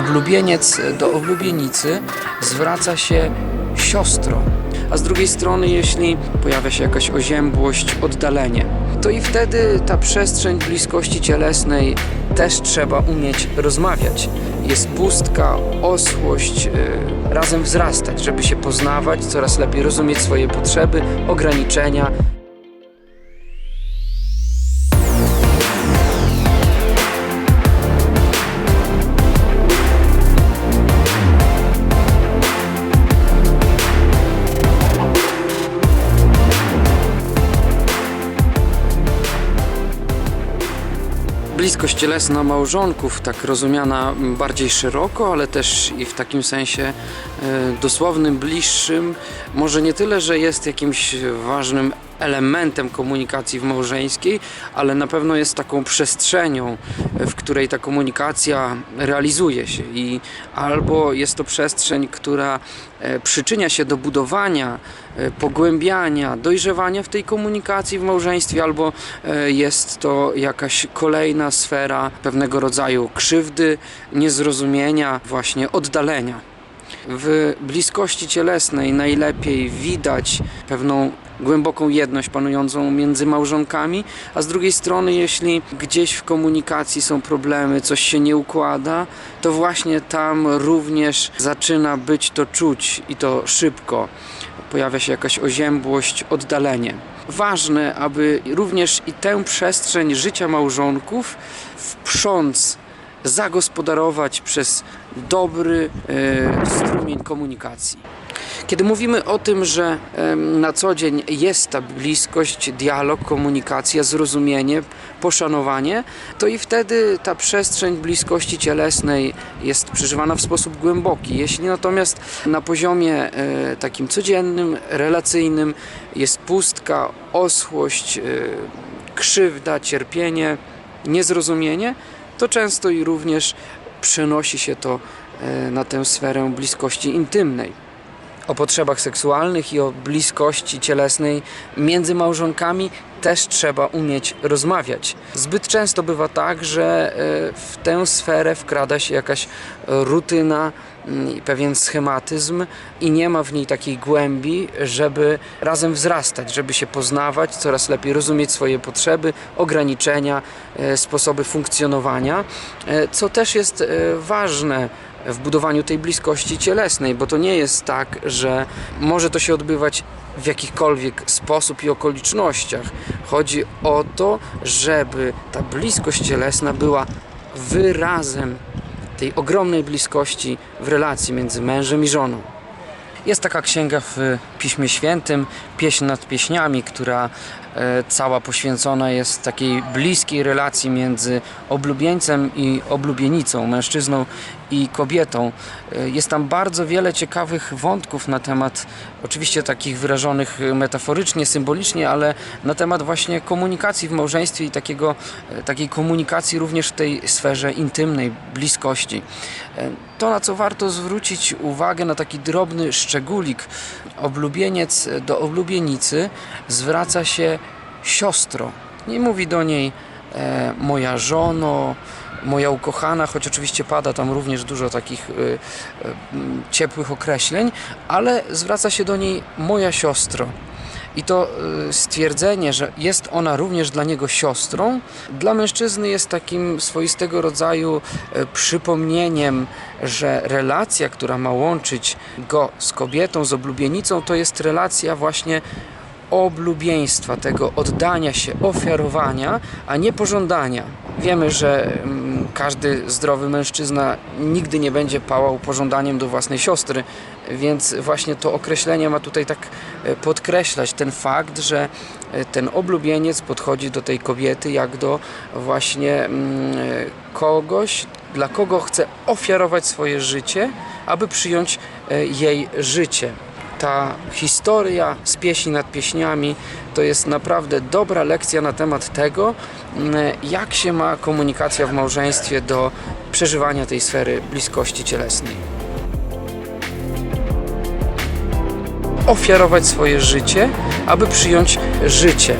Oblubieniec do oblubienicy zwraca się siostro, a z drugiej strony, jeśli pojawia się jakaś oziębłość, oddalenie, to i wtedy ta przestrzeń bliskości cielesnej też trzeba umieć rozmawiać. Jest pustka, osłość, yy, razem wzrastać, żeby się poznawać, coraz lepiej rozumieć swoje potrzeby, ograniczenia, Bliskość cielesna małżonków, tak rozumiana bardziej szeroko, ale też i w takim sensie e, dosłownym, bliższym, może nie tyle, że jest jakimś ważnym elementem komunikacji w małżeńskiej, ale na pewno jest taką przestrzenią, w której ta komunikacja realizuje się i albo jest to przestrzeń, która e, przyczynia się do budowania, e, pogłębiania, dojrzewania w tej komunikacji w małżeństwie, albo e, jest to jakaś kolejna sfera pewnego rodzaju krzywdy, niezrozumienia, właśnie oddalenia. W bliskości cielesnej najlepiej widać pewną głęboką jedność panującą między małżonkami, a z drugiej strony, jeśli gdzieś w komunikacji są problemy, coś się nie układa, to właśnie tam również zaczyna być to czuć i to szybko. Pojawia się jakaś oziębłość, oddalenie. Ważne, aby również i tę przestrzeń życia małżonków wprząc zagospodarować przez dobry e, strumień komunikacji. Kiedy mówimy o tym, że na co dzień jest ta bliskość, dialog, komunikacja, zrozumienie, poszanowanie, to i wtedy ta przestrzeń bliskości cielesnej jest przeżywana w sposób głęboki. Jeśli natomiast na poziomie e, takim codziennym, relacyjnym jest pustka, oschłość, e, krzywda, cierpienie, niezrozumienie, to często i również przenosi się to e, na tę sferę bliskości intymnej. O potrzebach seksualnych i o bliskości cielesnej między małżonkami też trzeba umieć rozmawiać. Zbyt często bywa tak, że e, w tę sferę wkrada się jakaś rutyna, mm, pewien schematyzm i nie ma w niej takiej głębi, żeby razem wzrastać, żeby się poznawać, coraz lepiej rozumieć swoje potrzeby, ograniczenia, e, sposoby funkcjonowania, e, co też jest ważne w budowaniu tej bliskości cielesnej, bo to nie jest tak, że może to się odbywać w jakikolwiek sposób i okolicznościach. Chodzi o to, żeby ta bliskość cielesna była wyrazem tej ogromnej bliskości w relacji między mężem i żoną. Jest taka księga w Piśmie Świętym, Pieśń nad pieśniami, która e, cała poświęcona jest takiej bliskiej relacji między oblubieńcem i oblubienicą, mężczyzną i kobietą. E, Jest tam bardzo wiele ciekawych wątków na temat, oczywiście takich wyrażonych metaforycznie, symbolicznie, ale na temat właśnie komunikacji w małżeństwie i takiego, e, takiej komunikacji również w tej sferze intymnej, bliskości. To, na co warto zwrócić uwagę, na taki drobny szczególik, oblubieniec do oblubienicy zwraca się siostro. Nie mówi do niej e, moja żono, moja ukochana, choć oczywiście pada tam również dużo takich e, e, ciepłych określeń, ale zwraca się do niej moja siostro. I to y, stwierdzenie, że jest ona również dla niego siostrą, dla mężczyzny jest takim swoistego rodzaju y, przypomnieniem, że relacja, która ma łączyć go z kobietą, z oblubienicą, to jest relacja właśnie oblubieństwa, tego oddania się, ofiarowania, a nie pożądania. Wiemy, że mm, każdy zdrowy mężczyzna nigdy nie będzie pałał pożądaniem do własnej siostry, więc właśnie to określenie ma tutaj tak e, podkreślać ten fakt, że e, ten oblubieniec podchodzi do tej kobiety jak do właśnie mm, e, kogoś, dla kogo chce ofiarować swoje życie, aby przyjąć jej życie ta historia z pieśni nad pieśniami to jest naprawdę dobra lekcja na temat tego, mm, jak się ma komunikacja w małżeństwie do przeżywania tej sfery bliskości cielesnej. Ofiarować swoje życie, aby przyjąć życie.